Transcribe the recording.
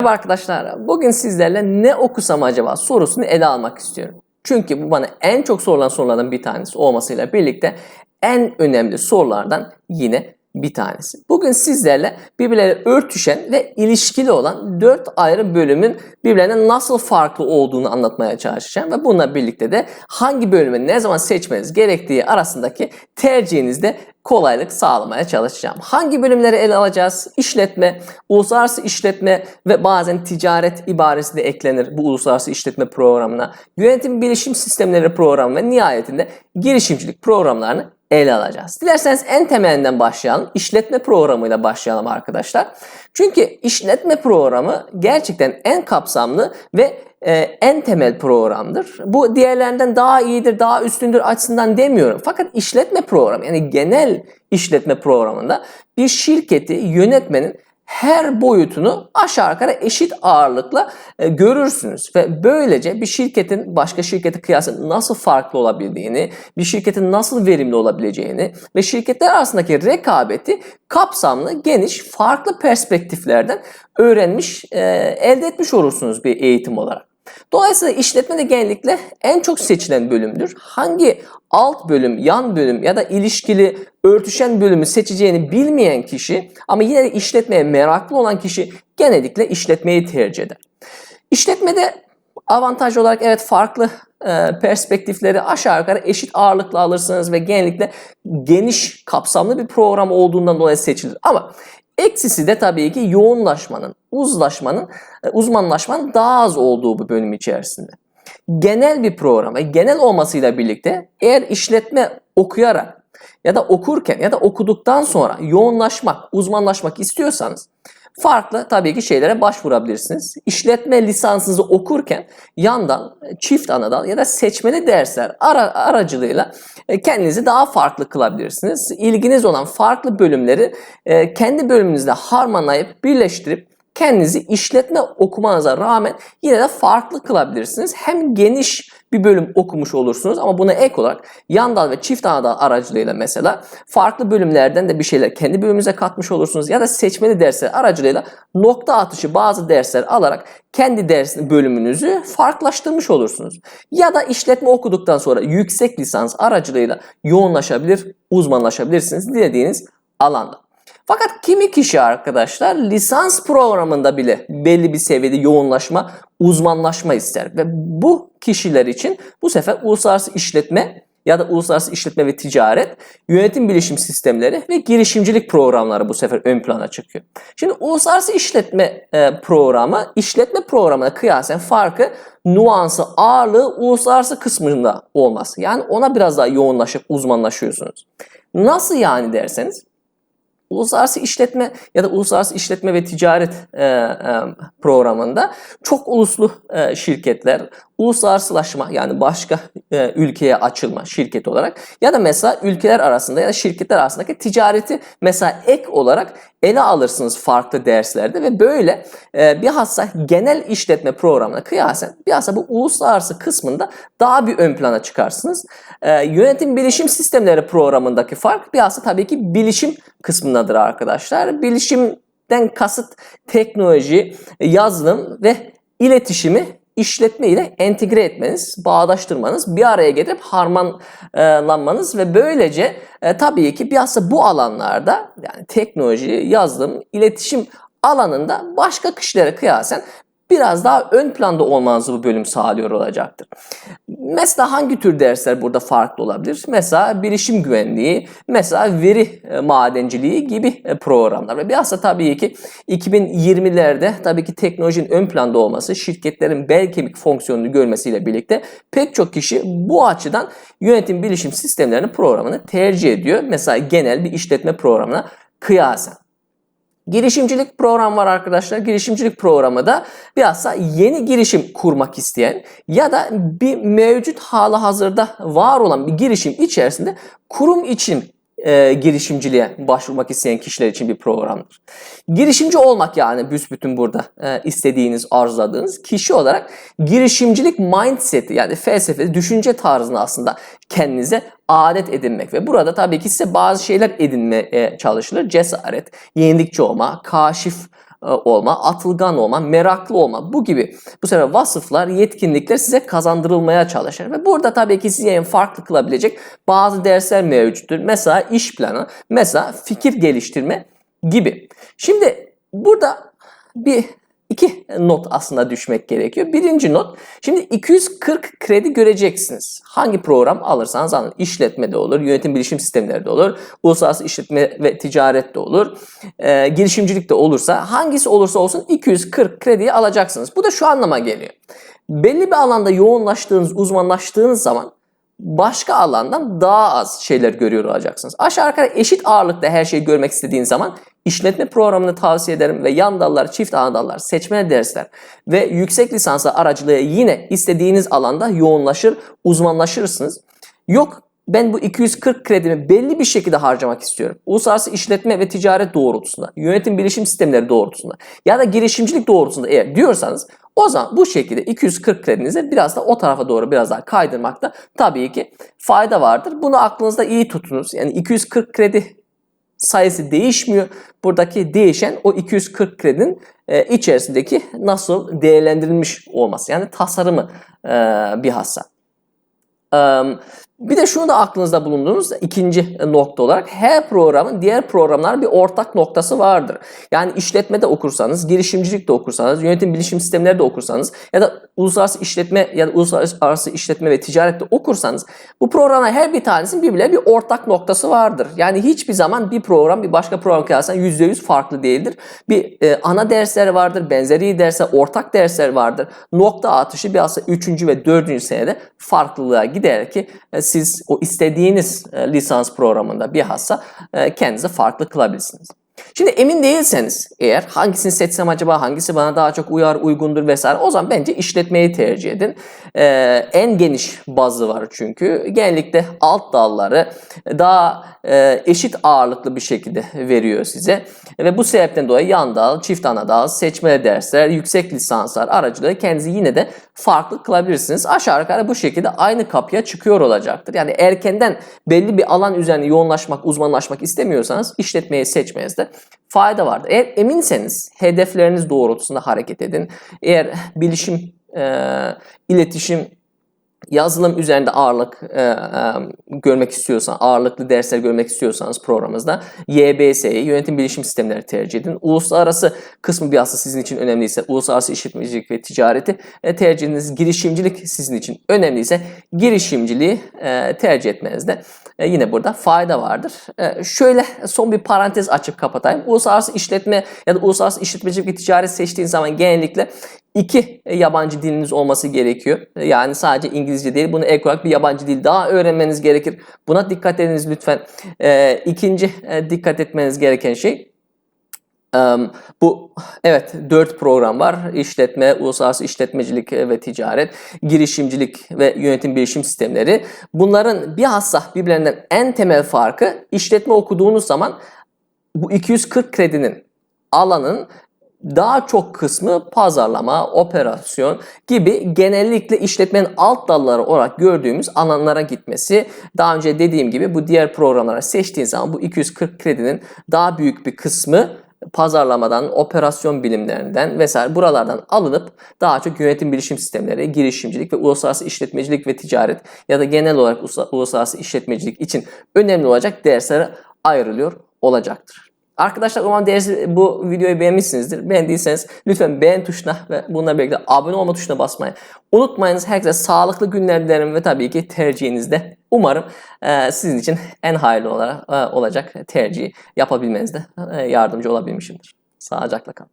Merhaba arkadaşlar. Bugün sizlerle ne okusam acaba sorusunu ele almak istiyorum. Çünkü bu bana en çok sorulan sorulardan bir tanesi olmasıyla birlikte en önemli sorulardan yine bir tanesi. Bugün sizlerle birbirleriyle örtüşen ve ilişkili olan dört ayrı bölümün birbirlerine nasıl farklı olduğunu anlatmaya çalışacağım. Ve bununla birlikte de hangi bölümü ne zaman seçmeniz gerektiği arasındaki tercihinizde kolaylık sağlamaya çalışacağım. Hangi bölümleri ele alacağız? İşletme, uluslararası işletme ve bazen ticaret ibaresi de eklenir bu uluslararası işletme programına. Yönetim bilişim sistemleri programı ve nihayetinde girişimcilik programlarını ele alacağız. Dilerseniz en temelinden başlayalım. İşletme programıyla başlayalım arkadaşlar. Çünkü işletme programı gerçekten en kapsamlı ve e, en temel programdır. Bu diğerlerinden daha iyidir, daha üstündür açısından demiyorum. Fakat işletme programı yani genel işletme programında bir şirketi yönetmenin her boyutunu aşağı yukarı eşit ağırlıkla e, görürsünüz ve böylece bir şirketin başka şirkete kıyasla nasıl farklı olabildiğini, bir şirketin nasıl verimli olabileceğini ve şirketler arasındaki rekabeti kapsamlı, geniş, farklı perspektiflerden öğrenmiş, e, elde etmiş olursunuz bir eğitim olarak. Dolayısıyla işletme de genellikle en çok seçilen bölümdür. Hangi alt bölüm, yan bölüm ya da ilişkili örtüşen bölümü seçeceğini bilmeyen kişi ama yine de işletmeye meraklı olan kişi genellikle işletmeyi tercih eder. İşletmede avantaj olarak evet farklı e, perspektifleri aşağı yukarı eşit ağırlıkla alırsınız ve genellikle geniş kapsamlı bir program olduğundan dolayı seçilir. Ama Eksisi de tabii ki yoğunlaşmanın, uzlaşmanın, e, uzmanlaşmanın daha az olduğu bu bölüm içerisinde. Genel bir program genel olmasıyla birlikte eğer işletme okuyarak ya da okurken ya da okuduktan sonra yoğunlaşmak, uzmanlaşmak istiyorsanız farklı tabii ki şeylere başvurabilirsiniz. İşletme lisansınızı okurken yandan çift anadal ya da seçmeli dersler ara, aracılığıyla e, kendinizi daha farklı kılabilirsiniz. İlginiz olan farklı bölümleri e, kendi bölümünüzle harmanlayıp birleştirip kendinizi işletme okumanıza rağmen yine de farklı kılabilirsiniz. Hem geniş bir bölüm okumuş olursunuz ama buna ek olarak yan dal ve çift ana dal aracılığıyla mesela farklı bölümlerden de bir şeyler kendi bölümünüze katmış olursunuz ya da seçmeli dersler aracılığıyla nokta atışı bazı dersler alarak kendi ders bölümünüzü farklılaştırmış olursunuz. Ya da işletme okuduktan sonra yüksek lisans aracılığıyla yoğunlaşabilir, uzmanlaşabilirsiniz dilediğiniz alanda. Fakat kimi kişi arkadaşlar lisans programında bile belli bir seviyede yoğunlaşma, uzmanlaşma ister. Ve bu kişiler için bu sefer uluslararası işletme ya da uluslararası işletme ve ticaret, yönetim bilişim sistemleri ve girişimcilik programları bu sefer ön plana çıkıyor. Şimdi uluslararası işletme e, programı, işletme programına kıyasen farkı nuansı, ağırlığı uluslararası kısmında olması. Yani ona biraz daha yoğunlaşıp uzmanlaşıyorsunuz. Nasıl yani derseniz, Uluslararası işletme ya da uluslararası işletme ve ticaret e, e, programında çok uluslu e, şirketler, uluslararasılaşma yani başka e, ülkeye açılma şirket olarak ya da mesela ülkeler arasında ya da şirketler arasındaki ticareti mesela ek olarak ele alırsınız farklı derslerde ve böyle e, bilhassa genel işletme programına kıyasen bilhassa bu uluslararası kısmında daha bir ön plana çıkarsınız. E, yönetim bilişim sistemleri programındaki fark bilhassa tabii ki bilişim kısmındadır arkadaşlar. Bilişimden kasıt teknoloji, yazılım ve iletişimi işletme ile entegre etmeniz, bağdaştırmanız, bir araya getirip harmanlanmanız ve böylece e, tabii ki bilhassa bu alanlarda yani teknoloji, yazılım, iletişim alanında başka kişilere kıyasen biraz daha ön planda olmanızı bu bölüm sağlıyor olacaktır. Mesela hangi tür dersler burada farklı olabilir? Mesela bilişim güvenliği, mesela veri e, madenciliği gibi e, programlar. Ve bilhassa tabii ki 2020'lerde tabii ki teknolojinin ön planda olması, şirketlerin bel kemik fonksiyonunu görmesiyle birlikte pek çok kişi bu açıdan yönetim bilişim sistemlerinin programını tercih ediyor. Mesela genel bir işletme programına kıyasen. Girişimcilik program var arkadaşlar. Girişimcilik programı da bilhassa yeni girişim kurmak isteyen ya da bir mevcut hala hazırda var olan bir girişim içerisinde kurum için e, girişimciliğe başvurmak isteyen kişiler için bir programdır. Girişimci olmak yani büsbütün burada e, istediğiniz, arzuladığınız kişi olarak girişimcilik mindseti yani felsefe, düşünce tarzını aslında kendinize adet edinmek ve burada tabii ki size bazı şeyler edinmeye çalışılır. Cesaret, yenilikçi olma, kaşif olma, atılgan olma, meraklı olma bu gibi bu sefer vasıflar, yetkinlikler size kazandırılmaya çalışır. Ve burada tabii ki sizi en farklı kılabilecek bazı dersler mevcuttur. Mesela iş planı, mesela fikir geliştirme gibi. Şimdi burada bir iki not aslında düşmek gerekiyor. Birinci not, şimdi 240 kredi göreceksiniz. Hangi program alırsanız alın. İşletme de olur, yönetim bilişim sistemleri de olur, uluslararası işletme ve ticaret de olur, e, girişimcilik de olursa hangisi olursa olsun 240 krediyi alacaksınız. Bu da şu anlama geliyor. Belli bir alanda yoğunlaştığınız, uzmanlaştığınız zaman başka alandan daha az şeyler görüyor olacaksınız. Aşağı yukarı eşit ağırlıkta her şeyi görmek istediğin zaman işletme programını tavsiye ederim ve yan dallar, çift ana dallar, seçmeli dersler ve yüksek lisanslı aracılığı yine istediğiniz alanda yoğunlaşır, uzmanlaşırsınız. Yok ben bu 240 kredimi belli bir şekilde harcamak istiyorum. Uluslararası işletme ve ticaret doğrultusunda, yönetim bilişim sistemleri doğrultusunda ya da girişimcilik doğrultusunda eğer diyorsanız o zaman bu şekilde 240 kredinizi biraz da o tarafa doğru biraz daha kaydırmakta tabii ki fayda vardır. Bunu aklınızda iyi tutunuz. Yani 240 kredi sayısı değişmiyor. Buradaki değişen o 240 kredinin e, içerisindeki nasıl değerlendirilmiş olması. Yani tasarımı e, bir hassa. E, bir de şunu da aklınızda bulundurunuz ikinci nokta olarak her programın diğer programlar bir ortak noktası vardır. Yani işletmede okursanız, girişimcilik de okursanız, yönetim bilişim sistemleri de okursanız ya da uluslararası işletme ya da uluslararası işletme ve ticarette okursanız bu programlar her bir tanesinin birbirine bir ortak noktası vardır. Yani hiçbir zaman bir program bir başka program kıyasla %100 farklı değildir. Bir e, ana dersler vardır, benzeri dersler, ortak dersler vardır. Nokta atışı biraz 3. ve 4. senede farklılığa gider ki e, siz o istediğiniz e, lisans programında bir hassa e, kendinizi farklı kılabilirsiniz. Şimdi emin değilseniz eğer hangisini seçsem acaba hangisi bana daha çok uyar uygundur vesaire o zaman bence işletmeyi tercih edin. Ee, en geniş bazı var çünkü genellikle alt dalları daha e, eşit ağırlıklı bir şekilde veriyor size. Ve bu sebepten dolayı yan dal, çift ana dal, seçmeli dersler, yüksek lisanslar aracılığıyla kendinizi yine de farklı kılabilirsiniz. Aşağı yukarı bu şekilde aynı kapıya çıkıyor olacaktır. Yani erkenden belli bir alan üzerine yoğunlaşmak, uzmanlaşmak istemiyorsanız işletmeyi seçmenizde fayda vardır. Eğer eminseniz hedefleriniz doğrultusunda hareket edin. Eğer bilişim, e, iletişim, yazılım üzerinde ağırlık e, e, görmek istiyorsan, ağırlıklı dersler görmek istiyorsanız programımızda YBS'yi, yönetim bilişim sistemleri tercih edin. Uluslararası kısmı aslında sizin için önemliyse, uluslararası işletmecilik ve ticareti e, tercih ediniz. Girişimcilik sizin için önemliyse girişimciliği e, tercih etmenizde e, yine burada fayda vardır. E, şöyle son bir parantez açıp kapatayım. Uluslararası işletme ya da uluslararası işletmecilik ve ticaret seçtiğin zaman genellikle iki yabancı diliniz olması gerekiyor. Yani sadece İngilizce değil. Bunu ek olarak bir yabancı dil daha öğrenmeniz gerekir. Buna dikkat ediniz lütfen. E, ikinci e, dikkat etmeniz gereken şey bu evet dört program var. İşletme, uluslararası işletmecilik ve ticaret, girişimcilik ve yönetim bilişim sistemleri. Bunların bir hassa birbirlerinden en temel farkı işletme okuduğunuz zaman bu 240 kredinin alanın daha çok kısmı pazarlama, operasyon gibi genellikle işletmenin alt dalları olarak gördüğümüz alanlara gitmesi. Daha önce dediğim gibi bu diğer programlara seçtiğin zaman bu 240 kredinin daha büyük bir kısmı pazarlamadan, operasyon bilimlerinden vesaire buralardan alınıp daha çok yönetim bilişim sistemleri, girişimcilik ve uluslararası işletmecilik ve ticaret ya da genel olarak uluslararası işletmecilik için önemli olacak derslere ayrılıyor olacaktır. Arkadaşlar umarım dersi, bu videoyu beğenmişsinizdir. Beğendiyseniz lütfen beğen tuşuna ve bununla birlikte abone olma tuşuna basmayı unutmayınız. Herkese sağlıklı günler dilerim ve tabii ki tercihinizde umarım e, sizin için en hayırlı olarak, e, olacak tercihi yapabilmenizde e, yardımcı olabilmişimdir. Sağlıcakla kalın.